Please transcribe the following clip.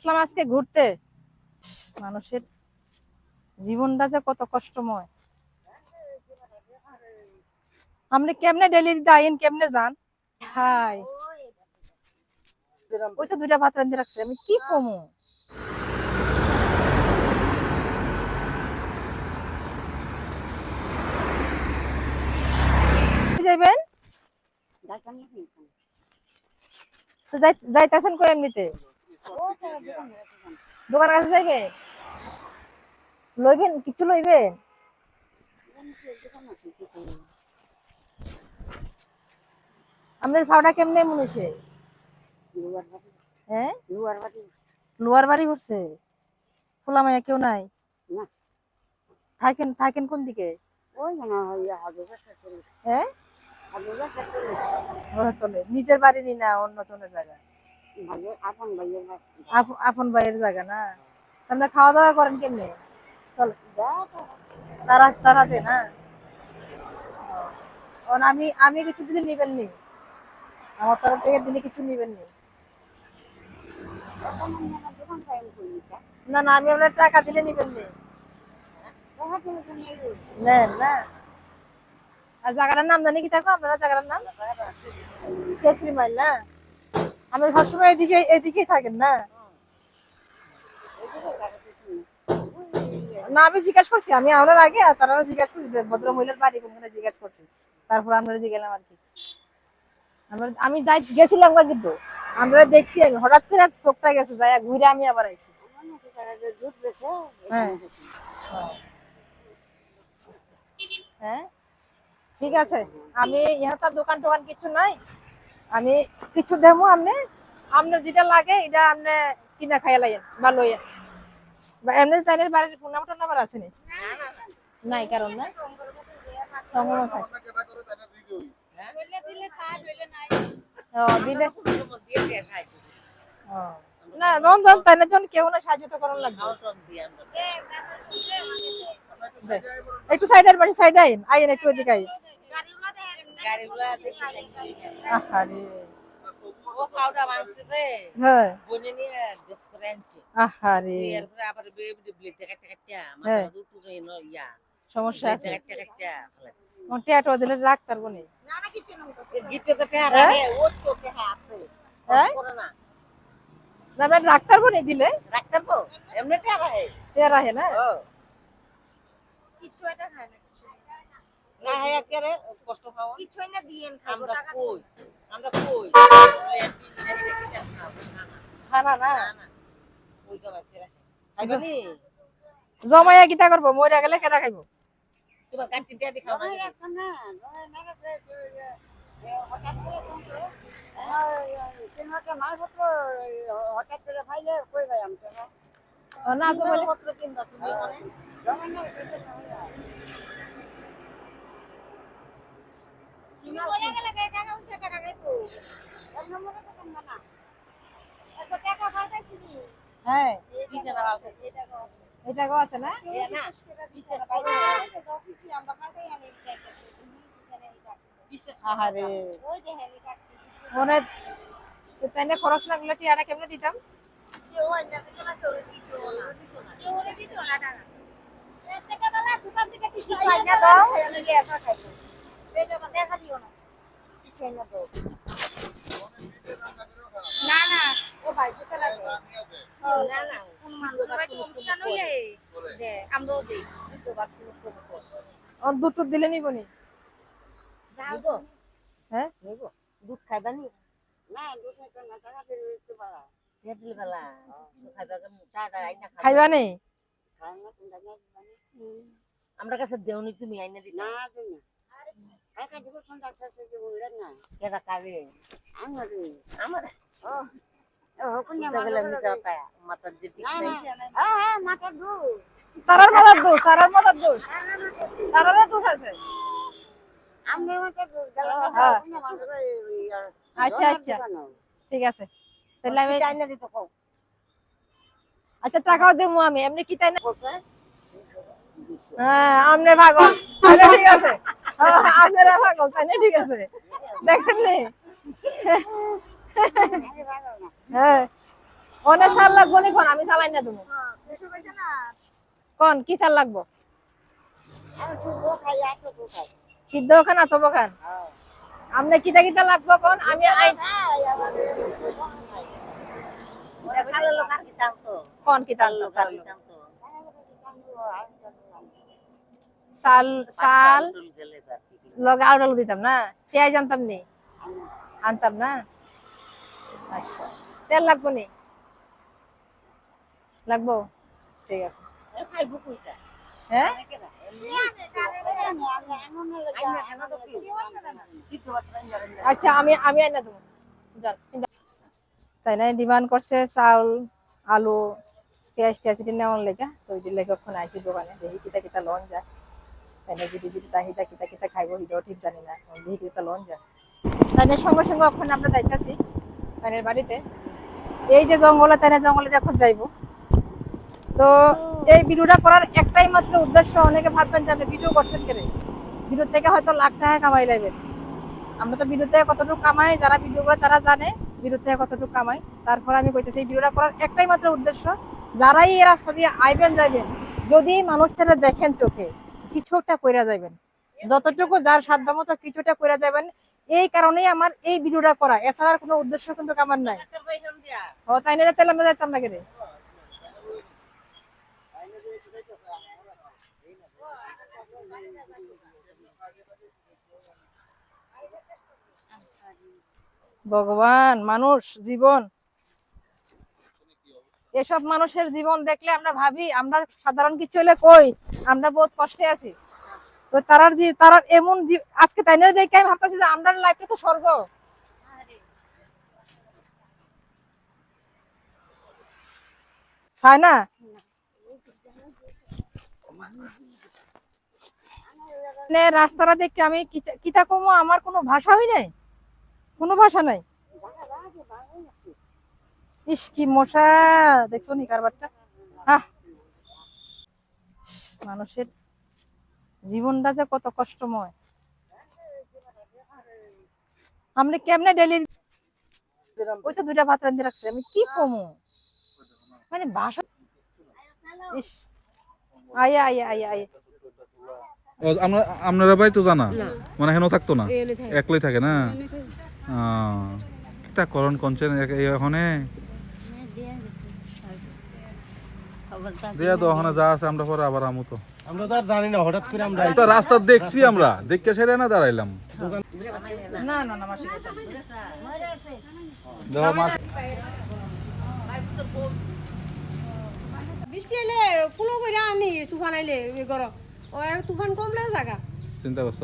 আসলাম আজকে ঘুরতে। মানুষের জীবনটা যে কত কষ্টময়। আপনি কেমনে ডেলি দিতে, আইন কেমনে যান? ওই তো দুইটা ভাত রান্ধে রাখছে, আমি কি কমু? যাইবেন? যাইতাছেন কই এমনিতে? দোকানের কাছে যাইবে? লইবেন? কিছু লইবেন? আপনার ফাওটা কেমনে মনে হয়েছে হ্যাঁ? লোয়ার বাড়ি পড়ছে খোলা মায়া কেউ নাই? না। থাকেন থাকেন কোন দিকে? হ্যাঁ? নিজের বাড়ি নি না অন্য জনের জায়গা আপ- আপন ভাইয়ের জায়গা না আপনারা খাওয়া দাওয়া করেন কেমনে চল তারা তারাতে না ও, আর আমি আমি কিছু দিলে নিবেন নি আমার তরফ থেকে দিলে কিছু নিবেন নি না না আমি আপনার টাকা দিলে নিবেন নি নেন না আর জায়গাটার নাম জানি কি থাকো আপনারা জায়গাটার নাম শেষরি মাইল না আমি সবসময় এদিকে, এদিকেই থাকেন না? না, আমি জিজ্ঞাসা করছি, আমি আপনার আগে তারা জিজ্ঞাসা করছি ভদ্র মহিলার বাড়ি কোনখানে জিজ্ঞাসা করছি। তারপর আমরা জিজ্ঞাসলাম আর কি। আমরা, আমি যাই, গেছিলাম কয়েক কিন্তু। আমরা দেখছি, আমি হঠাৎ করে চোখটা গেছে যাই ঘুরে আমি আবার আইছি। হ্যাঁ। হ্যাঁ। ঠিক আছে। আমি ইহা তো দোকান টোকান কিছু নাই। আমি কিছু দেবো আপনি আপনার যেটা লাগে এটা আপনি কিনা খাইয়া লাগেন বা লইয়েন বা এমনি তাইনের বাড়ির ফোন নাম্বার নাম্বার আছে নি? নাই কারণ না? সংগ্রহ থাকে। ও দিলে। ও না রন্ধন কেউ না সাহায্য তো লাগবে। একটু সাইডের বাড়ি সাইড আইন আইন একটু এদিকে আইন। আহারে। আটো দিলে রাখ পারব নি হ্যাঁ? না। আমি রাখ পারব নি দিলে। তেরা হে না? কষ্ট পাওয়া কিছুই না। টাকা না পাঠাইছিলি হ্যাঁ দিছে না বাবা এই টাকা আছে এটা গো আছে না কেউ এ না। বিশেষ করে দিছে না? বাইরে আছে তো অফিসে আমরা পাঠাই আনি টাকা না আহারে ওই দেখেন এই টাকা মনে তো তাইলে খরচ না গুলো টিয়াটা কেমনে দিতাম কেউ আইনা দিত না কেউ দিত না কেউ না টাকা এর টাকা বেলা দোকান থেকে কিছু দেখা দিও না না না ও ভাই না না কোন অনুষ্ঠান হইলে দে আমরাও দিই দুটো দিলে নিবনি যাও নিবো? হ্যাঁ নেব দুধ খাইবানি না? দুটো না টাকা দিল বেলা খাইবা টাটা আইনা খাইবা খাইবা না। আমরা কাছে দেওনি তুমি আইনা দিতা না তারার মাথার দোষ তারার মাথার দোষ। তারারও দোষ আছে। আমরা মাথা দু। কোন মানুষ আচ্ছা আচ্ছা। ঠিক আছে। তাহলে আমি আইনা দিত কও? আচ্ছা টাকাও দেবো আমি। এমনি কি তাই না হ্যাঁ আমনে ঠিক আছে। আপনারা পাগল তাই না ঠিক আছে। দেখছেন নি হ্যাঁ অনেক সাল লাগবো নি কোন? আমি চালাই না তুমি কোন, কি সাল লাগবো? সিদ্ধ খান অথবা খান। আপনি কিতা কিতা লাগবো কোন? আমি আই কোন কিতা আনলো টুল গেলে তো লগে আউডাল দিতাম না? পেঁয়াজ আনতাম নি? আনতাম না? আচ্ছা। তেল লাগবো নি? লাগবো? ঠিক আছে। হ্যাঁ? আচ্ছা আমি আমি আইনা দেবো। তাই না ডিমান্ড করছে চাউল আলু পেঁয়াজ টেয়াজ নেওয়ার লেগে তো ওইটির লেগে ওখানে আইসি দোকানে দেখি কিতা কিতা লন যায় চাহিদা, কিতা কিতা খাইবো ঠিক জানি না। লন সঙ্গে সঙ্গে ওখানে আমরা যাইতেছি বাড়িতে। এই যে জঙ্গলে জঙ্গলে এখন যাইবো। তো এই ভিডিওটা করার একটাই মাত্র উদ্দেশ্য, অনেকে ভাববেন যে ভিডিও করছেন কেন? ভিডিও থেকে হয়তো লাখ টাকা কামাই লাগবেন আমরা তো ভিডিওতে কতটুকু কামাই, যারা ভিডিও করে তারা জানে ভিডিওতে কতটুকু কামাই। তারপর আমি কইতেছি এই ভিডিওটা করার একটাই মাত্র উদ্দেশ্য, যারাই এই রাস্তা দিয়ে আইবেন, যাইবেন, যদি মানুষটারা দেখেন চোখে কিছু একটা কইরা যাইবেন। যতটুকু যার সাধ্য মতো কিছুটা কইরা যাবেন এই কারণেই আমার এই ভিডিওটা করা। এছাড়া আর কোনো উদ্দেশ্য কিন্তু আমার নাই। ও, তাই না? তেল আমরা যাইতাম না কেন? ভগবান, মানুষ, জীবন। এসব মানুষের জীবন দেখলে আমরা ভাবি, আমরা সাধারণ কিছু হলে কই? আমরা বহুত কষ্টে আছি। তো তারার যে তারার এমন আজকে তাই না দেখে আমি ভাবতেছি যে আমাদের লাইফটা তো স্বর্গ। না? মানে রাস্তাটা দেখে আমি কিতা- কমো, আমার কোনো ভাষাই নাই? কোনো ভাষা নাই? ইস কি মশা। দেখছ নি কারবারটা? আহ। মানুষের জীবনটা যে কত কষ্টময়। আমরা কেমনে ডেলি ওই তো দুইটা ভাত রান্ধে রাখছে আমি কি কমু? মানে ভাষা ইস। আয়া আয়া আয়া আয়া। আমরা আপনারা বাড়ি তো জানা? মানে হেন থাকতো না? একলাই থাকে না? কিতা করণ কনছেন এখানে দিয়া তো ওখানে যা আছে আমরা পরে আবার আমু তো। আমরা তো আর জানি না হঠাৎ করে আমরা তো রাস্তা দেখছি আমরা দেখতে সেরে না দাঁড়াইলাম। না না না মাসি। দেখো মাছ বৃষ্টি এলে কুলো করে আনি তুফান আইলে এ গর ও আর তুফান কমলে জায়গা চিন্তা করছ?